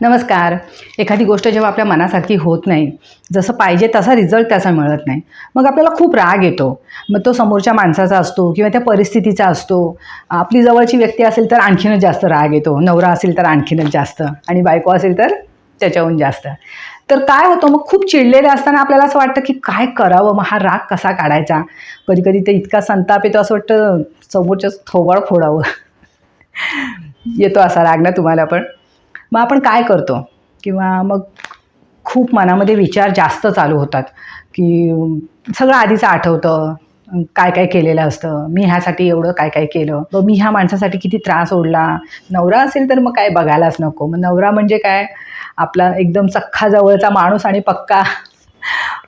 नमस्कार. एखादी गोष्ट जेव्हा आपल्या मनासारखी होत नाही जसं पाहिजे तसा रिझल्ट त्याचा मिळत नाही. मग आपल्याला खूप राग येतो. मग तो समोरच्या माणसाचा असतो किंवा त्या परिस्थितीचा असतो. आपली जवळची व्यक्ती असेल तर आणखीनच जास्त राग येतो. नवरा असेल तर आणखीनच जास्त आणि बायको असेल तर त्याच्याहून जास्त. तर काय होतं? मग खूप चिडलेले असताना आपल्याला असं वाटतं की काय करावं? मग हा राग कसा काढायचा? कधी कधी तर इतका संताप येतो असं वाटतं समोरच्या थोबाड फोडावं येतो असा राग ना तुम्हाला पण? मग आपण काय करतो? किंवा मग खूप मनामध्ये विचार जास्त चालू होतात की सगळं आधीचं आठवतं काय काय केलेलं असतं मी ह्यासाठी एवढं काय काय केलं मग मी ह्या माणसासाठी किती त्रास ओढला नवरा असेल तर मग काय बघायलाच नको मग नवरा म्हणजे काय? आपला एकदम सख्खा जवळचा माणूस आणि पक्का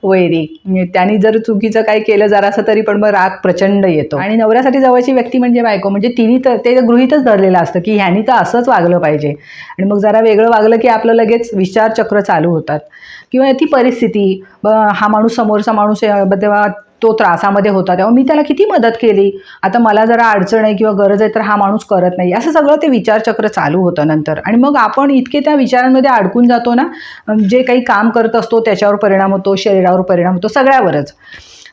वैरी. म्हणजे त्यांनी जर चुकीचं काही केलं जरासं तरी पण मग राग प्रचंड येतो. आणि नवऱ्यासाठी जवळची व्यक्ती म्हणजे बायको. म्हणजे तिने तर ते गृहीतच धरलेलं असतं की ह्यानी तर असंच वागलं पाहिजे. आणि मग जरा वेगळं वागलं की आपलं लगेच विचारचक्र चालू होतात. किंवा ती परिस्थिती हा माणूस समोरचा माणूस तेव्हा तो त्रासामध्ये होता तेव्हा मी त्याला किती मदत केली? आता मला जरा अडचण आहे किंवा गरज आहे तर हा माणूस करत नाही. असं सगळं ते विचारचक्र चालू होतं नंतर. आणि मग आपण इतके त्या विचारांमध्ये अडकून जातो ना जे काही काम करत असतो त्याच्यावर परिणाम होतो शरीरावर परिणाम होतो सगळ्यावरच.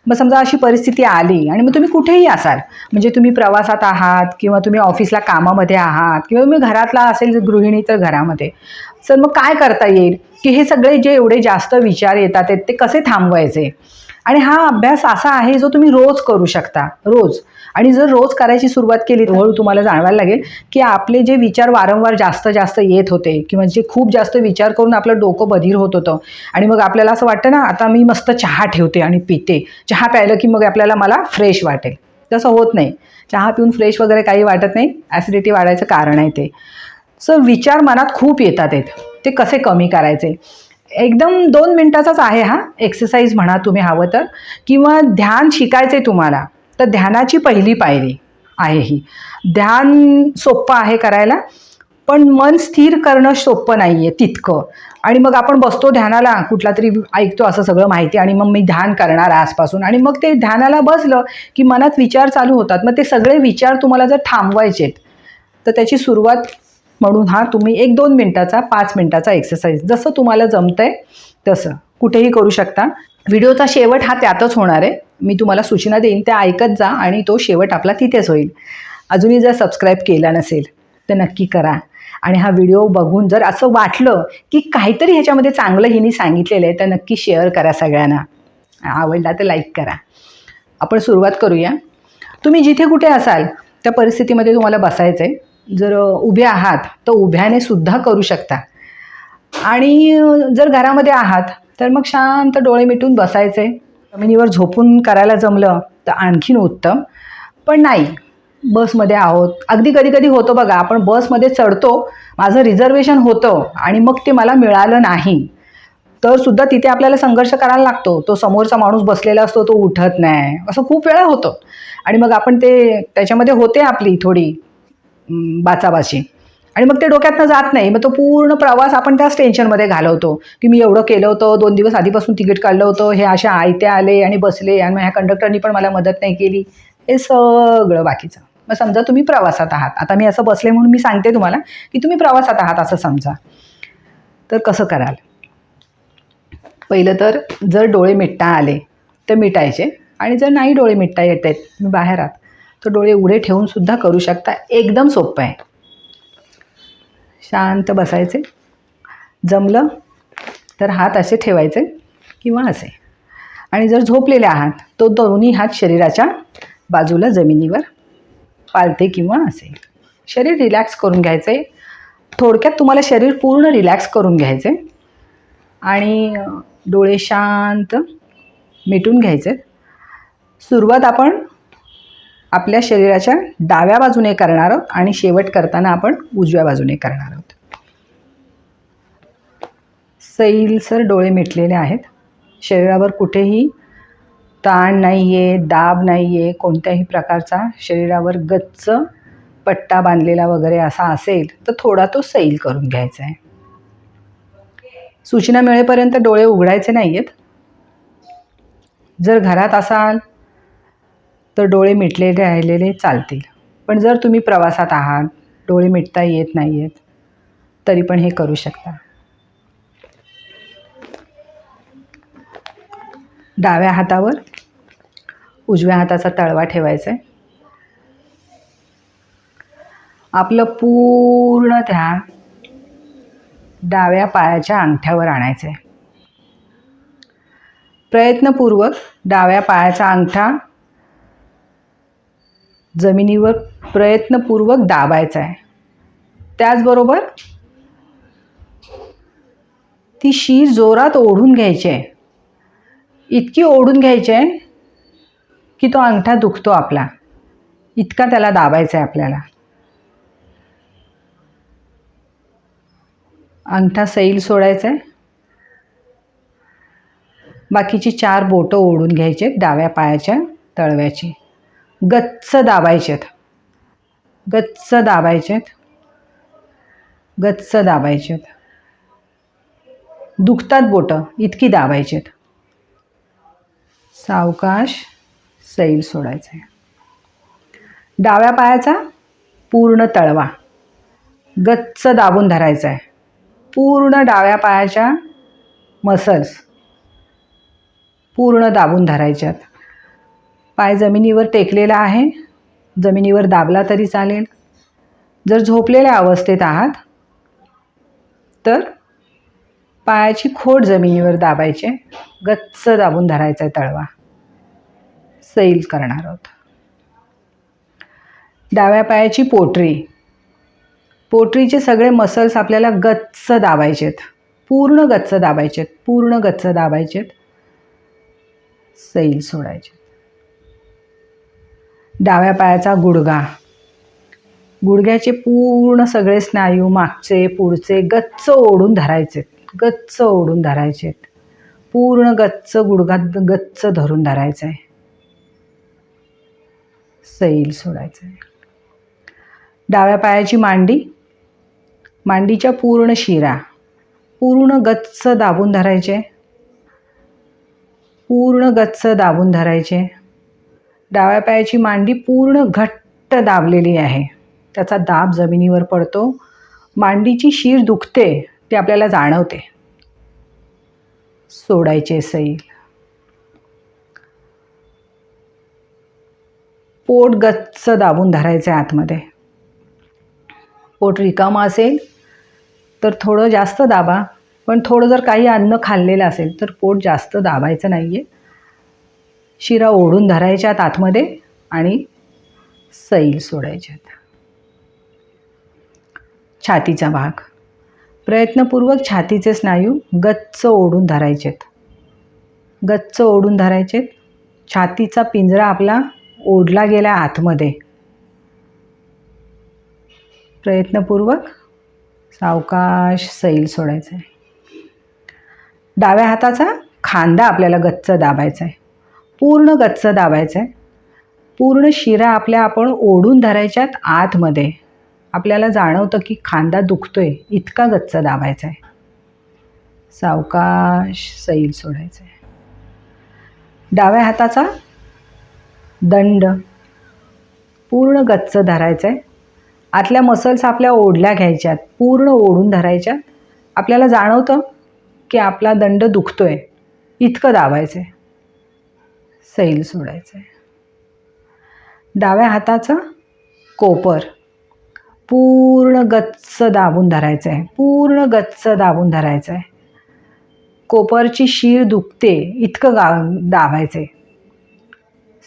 मग समजा अशी परिस्थिती आली आणि मग तुम्ही कुठेही असाल म्हणजे तुम्ही प्रवासात आहात किंवा तुम्ही ऑफिसला कामामध्ये आहात किंवा तुम्ही घरातला असेल गृहिणी तर घरामध्ये. सर मग काय करता येईल? की हे सगळे जे एवढे जास्त विचार येतात आहेत, ते कसे थांबवायचे? आणि हा अभ्यास असा आहे जो तुम्ही रोज करू शकता रोज. आणि जर रोज करायची सुरुवात केली हळू तुम्हाला जाणवायला लागेल की आपले जे विचार वारंवार जास्त जास्त येत होते किंवा जे खूप जास्त विचार करून आपलं डोकं बधीर होत होतं आणि मग आपल्याला असं वाटतं ना आता मी मस्त चहा ठेवते आणि पिते. चहा प्यायलं की मग आपल्याला मला फ्रेश वाटेल. तसं होत नाही. चहा पिऊन फ्रेश वगैरे काही वाटत नाही. ॲसिडिटी वाढायचं कारण आहे ते. सो विचार मनात खूप येतात आहेत. ते कसे कमी करायचे? एकदम दोन मिनटाचाच आहे हा. एक्सरसाइज म्हणा तुम्ही हवं तर. किंवा ध्यान शिकायचे तुम्हाला तर ध्यानाची पहिली पायरी आहे ही. ध्यान सोपं आहे करायला पण मन स्थिर करणं सोपं नाही आहे तितकं. आणि मग आपण बसतो ध्यानाला कुठला तरी ऐकतो असं सगळं माहिती आणि मग मी ध्यान करणार आजपासून. आणि मग ते ध्यानाला बसलं की मनात विचार चालू होतात. मग ते सगळे विचार तुम्हाला जर थांबवायचेत तर त्याची सुरुवात म्हणून हा तुम्ही एक दोन मिनटाचा पाच मिनटाचा एक्सरसाइज जसं तुम्हाला जमतंय तसं. कुठेही करू शकता. व्हिडिओचा शेवट हा त्यातच होणार आहे. मी तुम्हाला सूचना देईन त्या ऐकत जा आणि तो शेवट आपला तिथेच होईल. अजूनही जर सबस्क्राईब केला नसेल तर नक्की करा. आणि हा व्हिडिओ बघून जर असं वाटलं की काहीतरी ह्याच्यामध्ये चांगलं हिने सांगितलेलं आहे तर नक्की शेअर करा सगळ्यांना. आवडला तर लाईक करा. आपण सुरुवात करूया. तुम्ही जिथे कुठे असाल त्या परिस्थितीमध्ये तुम्हाला बसायचं आहे जर उभे आहात तर उभ्याने सुद्धा करू शकता. आणि जर घरामध्ये आहात तर मग शांत डोळे मिटून बसायचे. जमिनीवर झोपून करायला जमलं तर आणखीन उत्तम. पण नाही बसमध्ये आहोत. अगदी कधी कधी होतो बघा आपण बसमध्ये चढतो माझं रिझर्वेशन होतं आणि मग ते मला मिळालं नाही. तर सुद्धा तिथे आपल्याला संघर्ष करायला लागतो. तो समोरचा माणूस बसलेला असतो तो उठत नाही. असं खूप वेळा होतं. आणि मग आपण ते त्याच्यामध्ये होते आपली थोडी. बाचाबाची. आणि मग ते डोक्यातनं जात नाही. मग तो पूर्ण प्रवास आपण त्याच टेन्शनमध्ये घालवतो. की मी एवढं केलं होतं दोन दिवस आधीपासून तिकीट काढलं होतं हे अशा आयत्या आले आणि बसले आणि मग ह्या कंडक्टरनी पण मला मदत नाही केली. हे सगळं बाकीचं. मग समजा तुम्ही प्रवासात आहात. आता मी असं बसले म्हणून मी सांगते तुम्हाला की तुम्ही प्रवासात आहात असं समजा. तर कसं कराल? पहिलं तर जर डोळे मिटता आले तर मिटायचे. आणि जर नाही डोळे मिटता येत आहेत बाहेर आहात. तर डोळे उघडे ठेवून सुद्धा करू शकता. एकदम सोपं आहे. शांत बसायचे. जमलं तर हात असे ठेवायचे किंवा असे. आणि जर झोपलेले आहात तो दोन्ही हात शरीराच्या बाजूला जमिनीवर पालते किंवा असे. शरीर रिलॅक्स करून घ्यायचे. थोडक्यात तुम्हाला शरीर पूर्ण रिलॅक्स करून घ्यायचे. आणि डोळे शांत मिटून घ्यायचे. सुरुवात आपण आपल्या शरीराच्या डाव्या बाजूने करणार आहोत आणि शेवट करताना आपण उजव्या बाजूने करणार आहोत. सैलसर डोळे मिटलेले आहेत. शरीरावर कुठेही ताण नाही आहे दाब नाही आहे कोणत्याही प्रकारचा शरीरावर गच्च पट्टा बांधलेला वगैरे असा असेल तर थोडा तो सैल करून घ्यायचा आहे. सूचना मिळेपर्यंत डोळे उघडायचे नाही आहेत जर घरात असाल तर डोळे मिटलेले राहिलेले चालतील. पण जर तुम्ही प्रवासात आहात डोळे मिटता येत नाही आहेत तरी पण हे करू शकता. डाव्या हातावर उजव्या हाताचा तळवा ठेवायचा आहे आपलं पूर्ण ध्यान डाव्या पायाच्या अंगठ्यावर आणायचं आहे प्रयत्नपूर्वक डाव्या पायाचा अंगठा जमिनीवर प्रयत्नपूर्वक दाबायचा आहे. त्याचबरोबर ती शीर जोरात ओढून घ्यायची आहे. इतकी ओढून घ्यायची आहे की तो अंगठा दुखतो आपला. इतका त्याला दाबायचा आहे आपल्याला. अंगठा सैल सोडायचा आहे. बाकीची चार बोटं ओढून घ्यायची आहेत डाव्या पायाच्या तळव्याची. गच्च दाबायचेत. गच्च दाबायचेत. गच्च दाबायचेत. दुखतात बोटं इतकी दाबायचेत. सावकाश सैल सोडायचं आहे डाव्या पायाचा पूर्ण तळवा. गच्च दाबून धरायचा आहे पूर्ण डाव्या पायाच्या मसल्स पूर्ण दाबून धरायच्यात. पाय जमिनीवर टेकलेला आहे. जमिनीवर दाबला तरी चालेल. जर झोपलेल्या अवस्थेत आहात तर पायाची खोड जमिनीवर दाबायचे. गच्च दाबून धरायचा आहे तळवा. सैल करणार आहोत. डाव्या पायाची पोटरी. पोटरीचे सगळे मसल्स आपल्याला गच्च दाबायचे आहेत पूर्ण गच्च दाबायचे आहेत पूर्ण गच्च दाबायचे आहेत सैल सोडायचे. डाव्या पायाचा गुडघा. गुडघ्याचे पूर्ण सगळे स्नायू मागचे पुढचे गच्च ओढून धरायचे. गच्च ओढून धरायचे. पूर्ण गच्च गुडघा गच्च धरून धरायचं. आहे सैल सोडायचं. आहे डाव्या पायाची मांडी मांडीच्या पूर्ण शिरा पूर्ण गच्च दाबून धरायचे. पूर्ण गच्च दाबून धरायचे. डाव्या पायाची मांडी पूर्ण घट्ट दाबलेली आहे. त्याचा दाब जमिनीवर पडतो. मांडीची शीर दुखते ते आपल्याला जाणवते. सोडायचे सैल. पोट गच्च दाबून धरायचं आहे आतमध्ये. पोट रिकामा असेल तर थोडं जास्त दाबा पण थोडं जर काही अन्न खाल्लेलं असेल तर पोट जास्त दाबायचं नाही आहे शिरा ओढून धरायच्यात आतमध्ये आणि सैल सोडायच्यात छातीचा भाग. प्रयत्नपूर्वक छातीचे स्नायू गच्च ओढून धरायचेत गच्च ओढून धरायचेत छातीचा पिंजरा आपला ओढला गेला आतमध्ये. प्रयत्नपूर्वक सावकाश सैल सोडायचं. आहे डाव्या हाताचा खांदा आपल्याला गच्च दाबायचा आहे. पूर्ण गच्च दाबायचं आहे पूर्ण शिरा आपल्या आपण ओढून धरायच्यात आतमध्ये. आपल्याला जाणवतं की खांदा दुखतो आहे इतका गच्च दाबायचा आहे सावकाश सैल सोडायचं आहे डाव्या हाताचा दंड. पूर्ण गच्च धरायचं आहे आतल्या मसल्स आपल्या ओढल्या घ्यायच्यात पूर्ण ओढून धरायच्यात. आपल्याला जाणवतं की आपला दंड दुखतो आहे इतकं दाबायचं आहे सैल सोडायचं आहे डाव्या हाताचं कोपर. पूर्ण गच्च दाबून धरायचं आहे पूर्ण गच्च दाबून धरायचं आहे कोपरची शीर दुखते इतकं गा दाबायचं आहे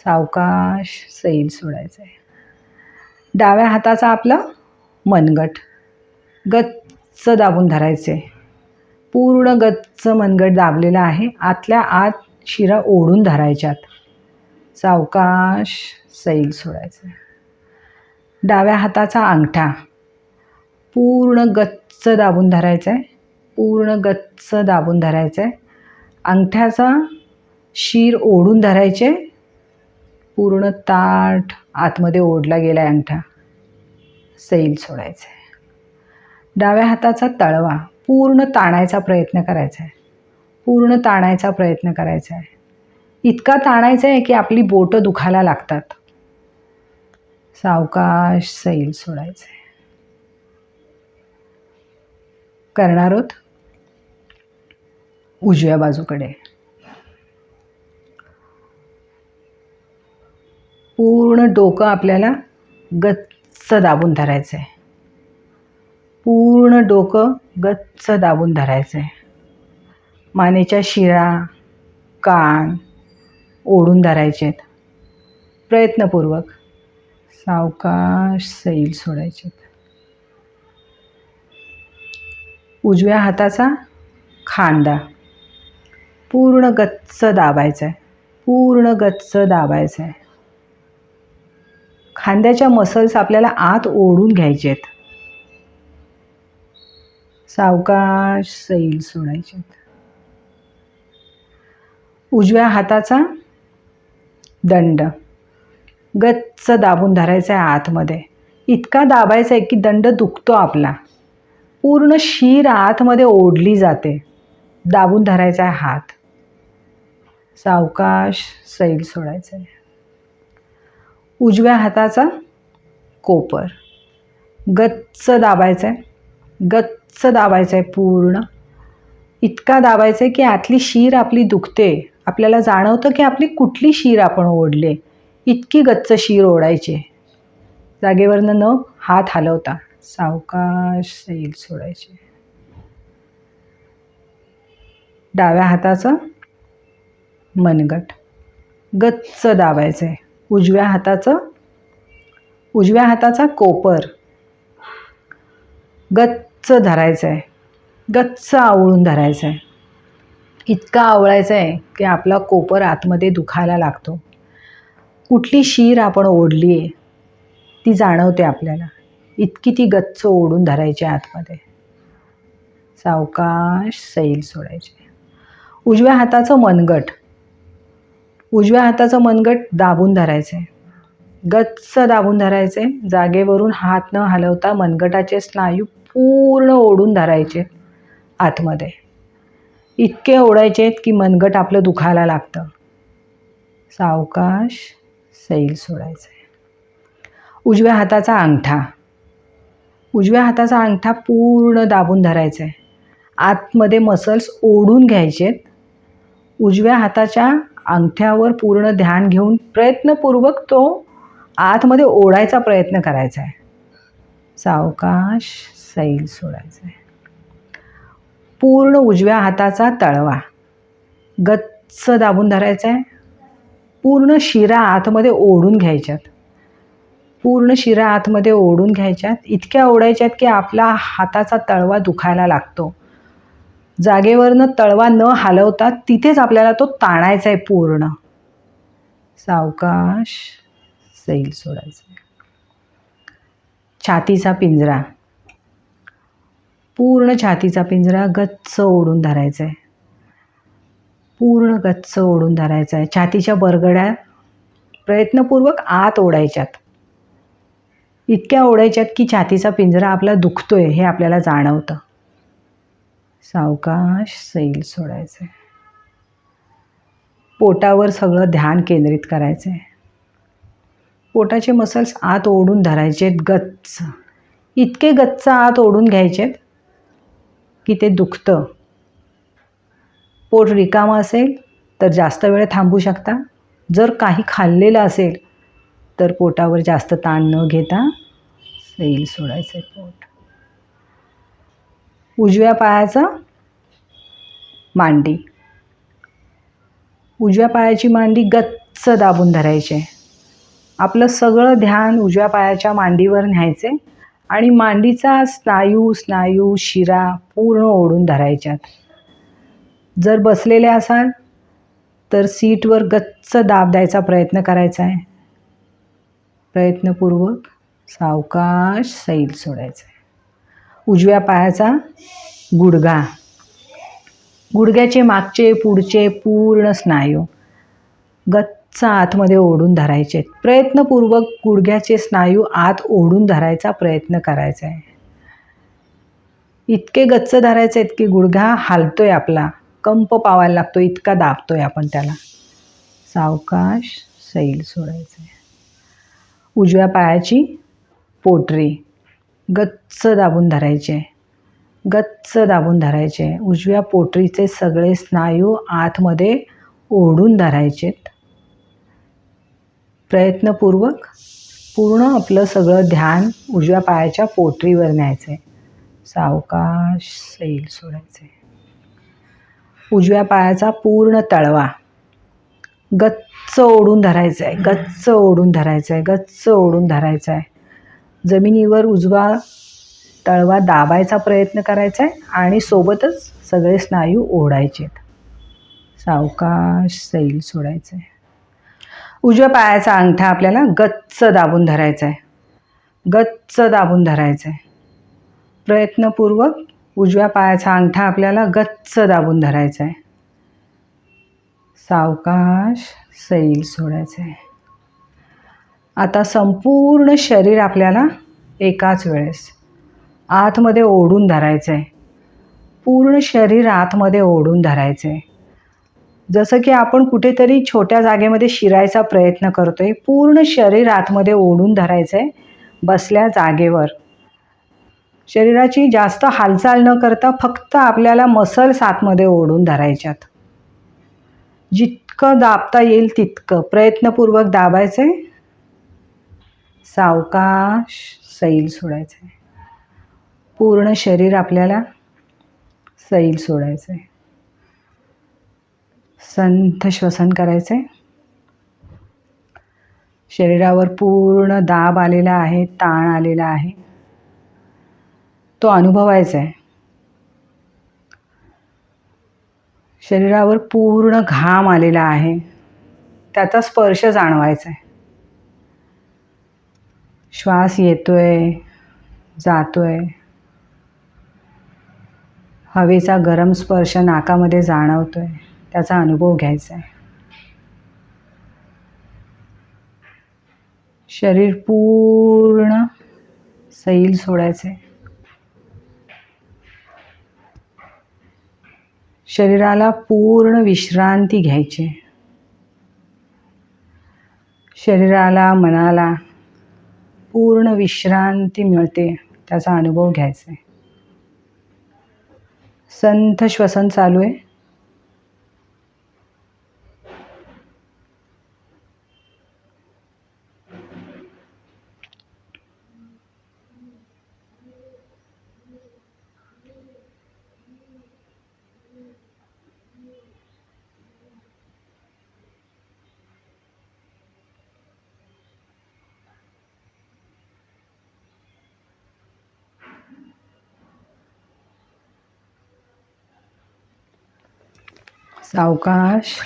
सावकाश सैल सोडायचं आहे डाव्या हाताचा आपलं मनगट. गच्च दाबून धरायचे पूर्ण गच्च मनगट दाबलेला आहे. आतल्या आत शिरा ओढून धरायच्यात. सावकाश सैल सोडायचं. डाव्या हाताचा अंगठा. पूर्ण गच्च दाबून धरायचं आहे पूर्ण गच्च दाबून धरायचं आहे अंगठ्याचा शीर ओढून धरायचे. पूर्ण ताट आतमध्ये ओढला गेला आहे अंगठा. सैल सोडायचं आहे डाव्या हाताचा तळवा. पूर्ण ताणायचा प्रयत्न करायचा आहे पूर्ण ताणायचा प्रयत्न करायचा आहे. इतका ताणायचा आहे की आपली बोटं दुखायला लागतात. सावकाश सैल सोडायचं आहे करणार आहोत उजव्या बाजूकडे. पूर्ण डोकं आपल्याला गच्च दाबून धरायचं आहे पूर्ण डोकं गच्च दाबून धरायचं आहे मानेच्या शिरा कान ओढून धरायचे आहेत. प्रयत्नपूर्वक सावकाश सैल सोडायचे उजव्या हाताचा खांदा. पूर्ण गच्च दाबायचा आहे. पूर्ण गच्च दाबायचं आहे. खांद्याच्या मसल्स आपल्याला आत ओढून घ्यायचे आहेत. सावकाश सैल सोडायचे आहेत. उजव्या हाताचा दंड. गच्च दाबून धरायचा आहे आतमध्ये. इतका दाबायचा आहे की दंड दुखतो आपला. पूर्ण शीर आतमध्ये ओढली जाते. दाबून धरायचा आहे हात. सावकाश सैल सोडायचं आहे. उजव्या हाताचा कोपर. गच्च दाबायचा आहे. गच्च दाबायचं आहे पूर्ण. इतका दाबायचं आहे की आतली शीर आपली दुखते. आपल्याला जाणवतं की आपली कुठली शीर आपण ओढले. इतकी गच्च शीर ओढायची. जागेवरनं न हात हलवता सावकाश सैल सोडायचे. डाव्या हाताचं मनगट. गच्च दाबायचं. आहे उजव्या हाताचं उजव्या हाताचा कोपर. गच्च धरायचं. आहे गच्च आवळून धरायचं. आहे इतका आवळायचा आहे की आपला कोपर आतमध्ये दुखायला लागतो. कुठली शीर आपण ओढली आहे ती जाणवते आपल्याला. इतकी ती गच्च ओढून धरायची आतमध्ये. सावकाश सैल सोडायचे. उजव्या हाताचं मनगट. उजव्या हाताचं मनगट दाबून धरायचं. आहे गच्च दाबून धरायचे. जागेवरून हात न हलवता मनगटाचे स्नायू पूर्ण ओढून धरायचे आतमध्ये. इतके ओढायचे आहेत की मनगट आपलं दुखायला लागतं. सावकाश सैल सोडायचं आहे उजव्या हाताचा अंगठा. उजव्या हाताचा अंगठा पूर्ण दाबून धरायचा आहे आतमध्ये मसल्स ओढून घ्यायचे आहेत. उजव्या हाताच्या अंगठ्यावर पूर्ण ध्यान घेऊन प्रयत्नपूर्वक तो आतमध्ये ओढायचा प्रयत्न करायचा आहे सावकाश सैल सोडायचा आहे पूर्ण उजव्या हाताचा तळवा. गच्च दाबून धरायचा आहे पूर्ण शिरा आतमध्ये ओढून घ्यायच्यात. पूर्ण शिरा आतमध्ये ओढून घ्यायच्यात. इतक्या ओढायच्यात की आपला हाताचा तळवा दुखायला लागतो. जागेवरनं तळवा न हलवता तिथेच आपल्याला तो ताणायचा आहे पूर्ण. सावकाश सैल सोडायचा आहे छातीचा पिंजरा. पूर्ण छातीचा पिंजरा गच्च ओढून धरायचा आहे. पूर्ण गच्च ओढून धरायचा आहे. छातीच्या बरगड्या प्रयत्नपूर्वक आत ओढायच्यात. इतक्या ओढायच्यात की छातीचा पिंजरा आपला दुखतोय हे आपल्याला जाणवतं. सावकाश सैल सोडायचं आहे पोटावर सगळं ध्यान केंद्रित करायचं आहे पोटाचे मसल्स आत ओढून धरायचे आहेत गच्च. इतके गच्च आत ओढून घ्यायचेत की ते दुखतं. पोट रिकामं असेल तर जास्त वेळ थांबू शकता. जर काही खाल्लेलं असेल तर पोटावर जास्त ताण न घेता सैल सोडायचं आहे पोट. उजव्या पायाचा मांडी. उजव्या पायाची मांडी गच्च दाबून धरायची आहे. आपलं सगळं ध्यान उजव्या पायाच्या मांडीवर न्यायचे आणि मांडीचा स्नायू स्नायू शिरा पूर्ण ओढून धरायच्यात. जर बसलेले असाल तर सीटवर गच्च दाब द्यायचा प्रयत्न करायचा आहे प्रयत्नपूर्वक सावकाश सैल सोडायचा आहे उजव्या पायाचा गुडघा. गुडघ्याचे मागचे पुढचे पूर्ण स्नायू. चा आतमध्ये ओढून धरायचे. आहेत प्रयत्नपूर्वक गुडघ्याचे स्नायू आत ओढून धरायचा प्रयत्न करायचा आहे. इतके गच्च धरायचे आहेत की गुडघा हालतोय आपला. कंप पावायला लागतो इतका दाबतोय आपण त्याला. सावकाश सैल सोडायचं आहे उजव्या पायाची पोटरी. गच्च दाबून धरायचे. गच्च दाबून धरायचे. उजव्या पोटरीचे सगळे स्नायू आतमध्ये ओढून धरायचेत. प्रयत्नपूर्वक पूर्ण आपलं सगळं ध्यान उजव्या पायाच्या पोटरीवर न्यायचं आहे सावकाश सैल सोडायचं आहे उजव्या पायाचा पूर्ण तळवा गच्च ओढून धरायचं आहे गच्च ओढून धरायचं आहे गच्च ओढून धरायचं आहे जमिनीवर उजवा तळवा दाबायचा प्रयत्न करायचा आहे आणि सोबतच सगळे स्नायू ओढायचे आहेत सावकाश सैल सोडायचं आहे उजव्या पायाचा अंगठा आपल्याला गच्च दाबून धरायचा आहे गच्च दाबून धरायचा आहे प्रयत्नपूर्वक उजव्या पायाचा अंगठा आपल्याला गच्च दाबून धरायचा आहे सावकाश सैल सोडायचं आहे आता संपूर्ण शरीर आपल्याला एकाच वेळेस आतमध्ये ओढून धरायचं आहे पूर्ण शरीर आतमध्ये ओढून धरायचं आहे जसं की आपण कुठेतरी छोट्या जागेमध्ये शिरायचा प्रयत्न करतो आहे पूर्ण शरीर आतमध्ये ओढून धरायचं आहे बसल्या जागेवर. शरीराची जास्त हालचाल न करता फक्त आपल्याला मसल्स आतमध्ये ओढून धरायच्यात. जितकं दाबता येईल तितकं प्रयत्नपूर्वक दाबायचं आहे सावकाश सैल सोडायचं आहे पूर्ण शरीर आपल्याला सैल सोडायचं आहे संथ श्वसन करायचं आहे शरीरावर पूर्ण दाब आलेला आहे ताण आलेला आहे. तो अनुभवायचा आहे शरीरावर पूर्ण घाम आलेला आहे. त्याचा स्पर्श जाणवायचा आहे श्वास येतोय जातोय. हवेचा गरम स्पर्श नाकामध्ये जाणवतोय. त्याचा अनुभव घ्यायचा आहे. शरीर पूर्ण सैल सोडायचे शरीराला पूर्ण विश्रांती घ्यायची शरीराला मनाला पूर्ण विश्रांती मिळते त्याचा अनुभव घ्यायचा आहे. संथ श्वसन चालू आहे. सावकाश.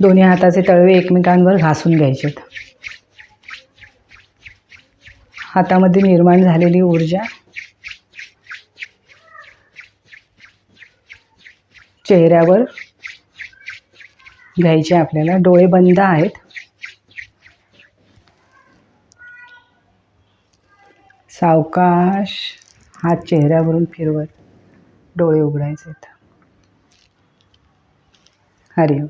दोन्ही हाताचे तळवे एकमेकांवर घासून घ्यायचेत. हातामध्ये निर्माण झालेली ऊर्जा. चेहऱ्यावर घ्यायची आपल्याला. डोळे बंद आहेत. सावकाश. हात चेहऱ्यावरून फिरवत डोळे उघडायचे आहेत हरिओम